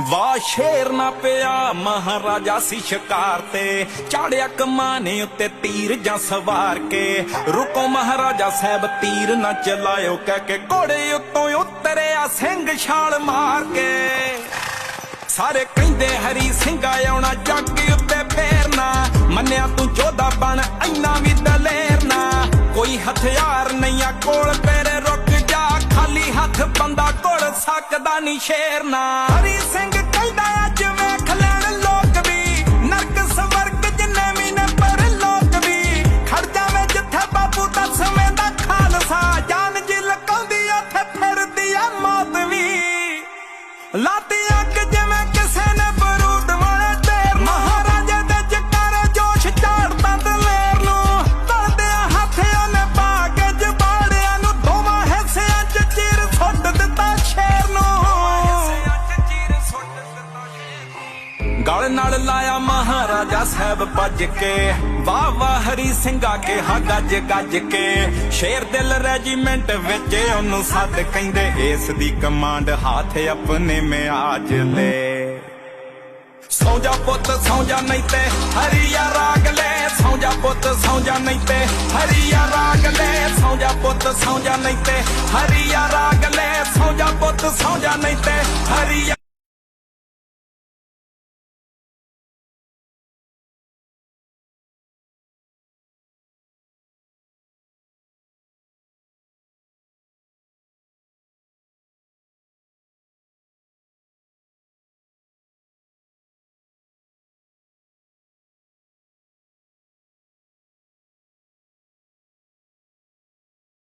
ਵਾਹ ਸ਼ੇਰ ਨਾ ਪਿਆ, ਮਹਾਰਾਜਾ ਸੀ ਸ਼ਿਕਾਰ ਤੇ। ਚਾੜਿਆ ਕਮਾਨੇ ਉੱਤੇ ਤੀਰ ਜਾਂ ਸਵਾਰ ਕੇ। ਰੁਕੋ ਮਹਾਰਾਜਾ ਸਾਹਿਬ, ਤੀਰ ਨਾ ਚਲਾਇਓ, ਕਹਿ ਕੇ ਘੋੜੇ ਉੱਤੋਂ ਉਤਰਿਆ ਸਿੰਘ ਛਾਲ ਮਾਰ ਕੇ। ਸਾਰੇ ਕਹਿੰਦੇ ਹਰੀ ਸਿੰਘ ਆਉਣਾ, ਜੱਗ ਉੱਤੇ ਫੇਰਨਾ। ਮੰਨਿਆ ਤੂੰ ਜੋਧਾ ਬਣ ਐਨਾ ਵੀ ਦਲੇਰ ਨਾ ਕੋਈ ਹਥਿਆਰ ਨਹੀਂ ਆ ਕੋਲ ਸਕਦਾ ਨਹੀਂ ਸ਼ੇਰ ਨਾ। ਹਰੀ ਸਿੰਘ ਕਹਿੰਦਾ, ਅੱਜ ਵੇਖ ਲੈਣ ਲੋਕ ਵੀ। ਨਰਕ ਸਵਰਗ ਜਿੰਨੇ ਵੀ ਨੇ, ਪਰ ਲੋਕ ਵੀ। ਖੜ ਜਾਵੇ ਜਿੱਥੇ ਬਾਪੂ ਦਸਵੇਂ ਦਾ ਖਾਲਸਾ। ਜਾਨ ਜੀ ਲਕਾਉਂਦੀ ਉੱਥੇ ਫਿਰਦੀ ਆ ਮੌਤ ਵੀ। ਲਾਤੀ ਗਲ ਨਾਲ ਲਾਇਆ ਮਹਾਰਾਜਾ ਸਾਹਿਬ ਭੱਜ ਕੇ। ਵਾਹ ਵਾਹ ਹਰੀ ਸਿੰਘਾ ਕੇ ਗੱਜ ਗੱਜ ਕੇ। ਸ਼ੇਰ ਦਿਲ ਰੈਜੀਮੈਂਟ ਵਿੱਚ ਉਹਨੂੰ ਸੱਦ ਕਹਿੰਦੇ, ਇਸ ਦੀ ਕਮਾਂਡ ਹੱਥ ਆਪਣੇ ਮਿਆਜ ਲੈ। ਸੌਂ ਜਾ ਪੁੱਤ, ਸੌ ਜਾ ਨਹੀਂ ਤੇ ਹਰੀਆ ਰਾਗ ਲੈ। ਸੌਂ ਜਾ ਪੁੱਤ, ਸੌ ਜਾ ਨਹੀਂ ਤੇ ਹਰੀਆ ਰਾਗ ਲੈ। ਸੌਂ ਜਾ ਪੁੱਤ, ਸੌ ਜਾ ਨਹੀਂ ਤੇ ਹਰੀਆ